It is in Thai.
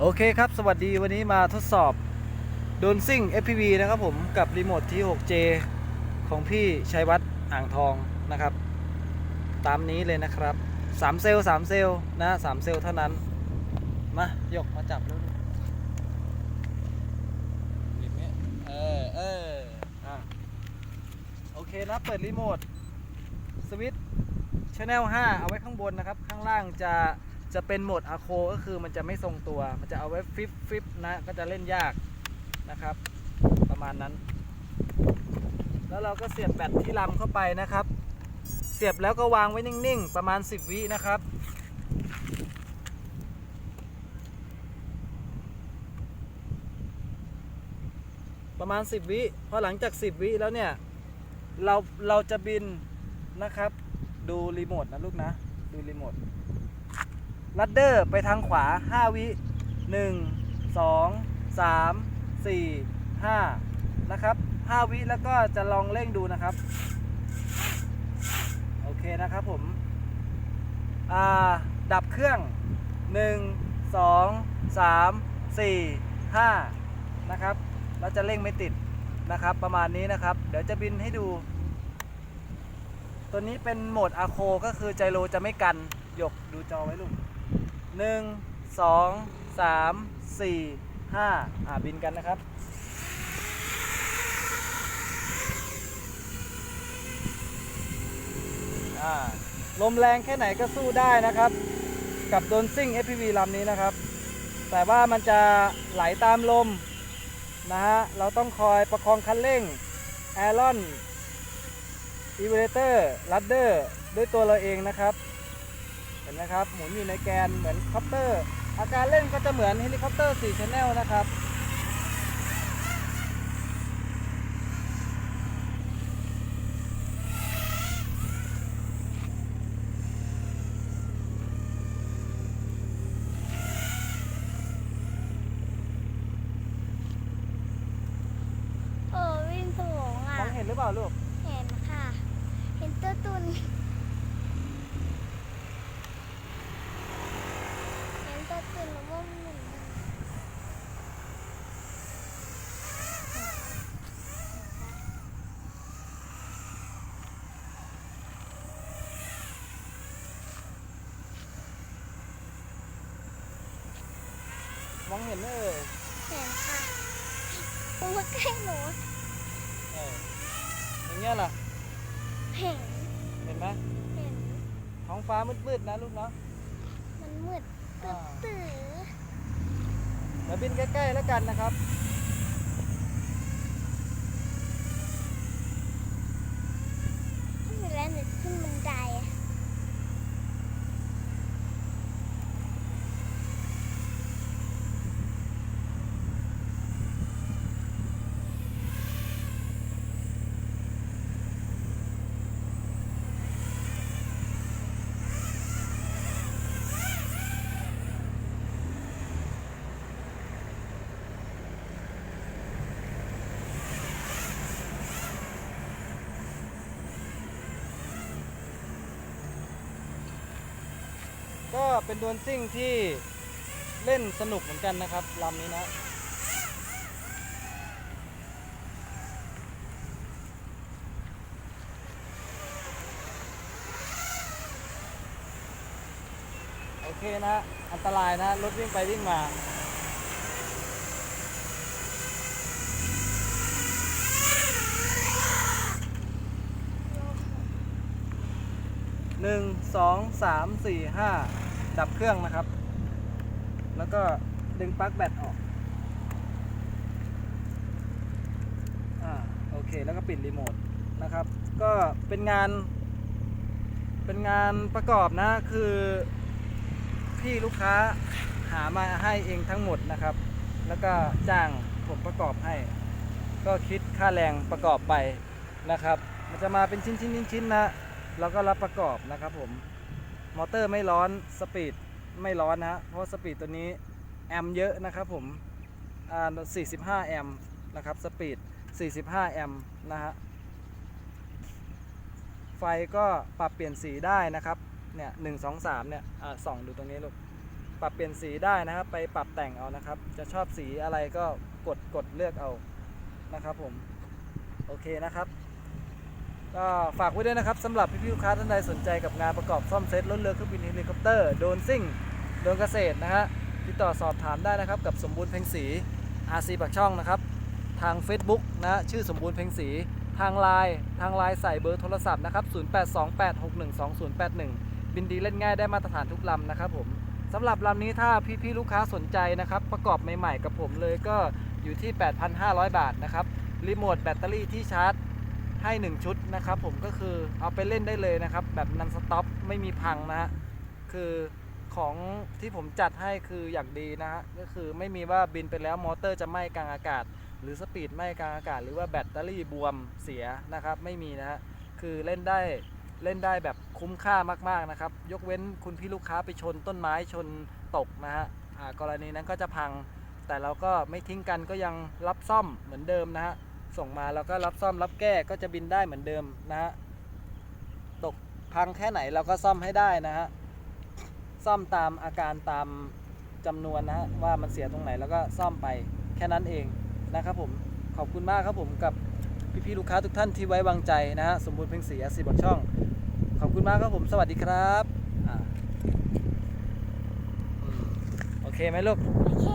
โอเคครับ สวัสดีวันนี้มาทดสอบโดนซิ่ง FPV นะครับผมกับรีโมทที่ 6J ของพี่ชัยวัฒน์อ่างทองนะครับ ตามนี้เลยนะครับ 3 เซลล์3เซลล์นะ3เซลล์เท่านั้น มา ยกมาจับแล้วดูหยิบนี้เออเอออะโอเคนะ เปิดรีโมท สวิตช n แนล5เอาไว้ข้างบนนะครับ ข้างล่างจะ จะเป็นโหมดอะโคก็คือมันจะไม่ทรงตัว มันจะเอาไว้ฟิปฟิปนะก็จะเล่นยากนะครับ ประมาณนั้น แล้วเราก็เสียบแบตที่ลำเข้าไปนะครับ เสียบแล้วก็วางไว้นิ่งๆ ประมาณ 10 วินะครับประมาณ 10 วิพอหลังจาก 10 วิแล้วเนี่ย เรา เราจะบินนะครับ ดูรีโมทนะลูกนะ ดูรีโมท ลัดเดอร์ไปทางขวา 5 วิ 1 2 3 4 5 นะครับ 5 วิแล้วก็จะลองเร่งดูนะครับ โอเคนะครับผม ดับเครื่อง 1 2 3 4 5 นะครับ เราจะเร่งไม่ติดนะครับ ประมาณนี้นะครับ เดี๋ยวจะบินให้ดู ตัวนี้เป็นโหมดอะโคก็คือไจโรจะไม่กันยกดูจอไว้ลูก หนึ่งสองสามสี่ห้าอ่าบินกันนะครับอ่าลมแรงแค่ไหนก็สู้ได้นะครับ กับโดนซิ่ง FPV ลำนี้นะครับ แต่ว่ามันจะไหลตามลมนะฮะเราต้องคอยประคองคันเร่งแอรอนอีเวเลเตอร์ลัดเดอร์ด้วยตัวเราเองนะครับ ห็นไหมครับ หมุนอยู่ในแกนเหมือนคอปเตอร์ อาการเล่นก็จะเหมือนเฮลิคอปเตอร์4 Channel นะครับโอ้วิ่งสูงมอะองเห็นหรือเปล่าลูก เห็นค่ะ เห็นตัวตุนเห็นตัวตุนแล้วว่าหมุน มอง เห็นไหมเอ่ยเห็นค่ะตัวใกล้หนูเอออย่างเงี้ยล่ะ เห็น เห็นไหมเห็น ท้องฟ้ามืดๆนะลูกเนาะ มันมืดตื้อตื้อเดี๋ยวบินใกล้ๆแล้วกันนะครับ ไม่เป็นไรหนูขึ้นบันไดอะ ก็เป็นดวลซิ่งที่เล่นสนุกเหมือนกันนะครับลำนี้นะ โอเคนะ อันตรายนะ รถวิ่งไปวิ่งมา หนึ่งสองสามสี่ห้าดับเครื่องนะครับ แล้วก็ดึงปลั๊กแบตออกอ่าโอเคแล้วก็ปิดรีโมทนะครับ ก็เป็นงาน เป็นงานประกอบนะคือพี่ลูกค้าหามาให้เองทั้งหมดนะครับ แล้วก็จ้างผมประกอบให้ ก็คิดค่าแรงประกอบไปนะครับ มันจะมาเป็นชิ้นชิ้นชิ้นๆๆนะ เราก็รับประกอบนะครับผม มอเตอร์ไม่ร้อนสปีดไม่ร้อนนะ เพราะสปีดตัวนี้แอมเยอะนะครับผมอ่า45 แอมนะครับสปีด 45 แอมนะฮะ ไฟก็ปรับเปลี่ยนสีได้นะครับ เนี่ยหนึ่งสองสามเนี่ยอ่าส่องดูตรงนี้ลูก ปรับเปลี่ยนสีได้นะครับ ไปปรับแต่งเอานะครับ จะชอบสีอะไรก็กดกดเลือกเอานะครับผม โอเคนะครับ ก็ฝากไว้ด้วยนะครับสำหรับพี่ๆลูกค้าท่านใดสนใจกับงานประกอบซ่อมเซ็ตรถเรือเครื่องบินเฮลิคอปเตอร์โดนซิ่งโดนเกษตรนะฮะติดต่อสอบถามได้นะครับกับสมบูรณ์เพ็งศรี RC ปักช่องนะครับทาง Facebook นะฮะชื่อสมบูรณ์เพ็งศรีทางไลน์ทางไลน์ใส่เบอร์โทรศัพท์นะครับ 0828612081 บินดีเล่นง่ายได้มาตรฐานทุกลำนะครับผมสำหรับลำนี้ถ้าพี่ๆลูกค้าสนใจนะครับ ประกอบใหม่ๆกับผมเลยก็อยู่ที่ 8,500 บาทนะครับรีโมทแบตเตอรี่ที่ชาร์จ ให้ 1 ชุดนะครับผมก็คือเอาไปเล่นได้เลยนะครับ แบบนันสต็อปไม่มีพังนะฮะคือของที่ผมจัดให้คืออย่างดีนะฮะก็คือไม่มีว่าบินไปแล้วมอเตอร์จะไหม้กลางอากาศ หรือสปีดไหม้กลางอากาศ หรือว่าแบตเตอรี่บวมเสียนะครับ ไม่มีนะฮะคือเล่นได้เล่นได้แบบคุ้มค่ามากๆนะครับ ยกเว้นคุณพี่ลูกค้าไปชนต้นไม้ชนตกนะฮะอ่ากรณีนั้นก็จะพัง แต่เราก็ไม่ทิ้งกันก็ยังรับซ่อมเหมือนเดิมนะฮะ ส่งมาแล้วก็รับซ่อมรับแก้ก็จะบินได้เหมือนเดิมนะฮะตกพังแค่ไหนเราก็ซ่อมให้ได้นะฮะซ่อมตามอาการตามจำนวนนะฮะว่ามันเสียตรงไหนแล้วก็ซ่อมไปแค่นั้นเองนะครับผมขอบคุณมากครับผมกับพี่ๆลูกค้าทุกท่านที่ไว้วางใจนะฮะสมบูรณ์เพ็งศรีอาซีบักช่อง ขอบคุณมากครับผมสวัสดีครับโอเคไหมลูกโอเค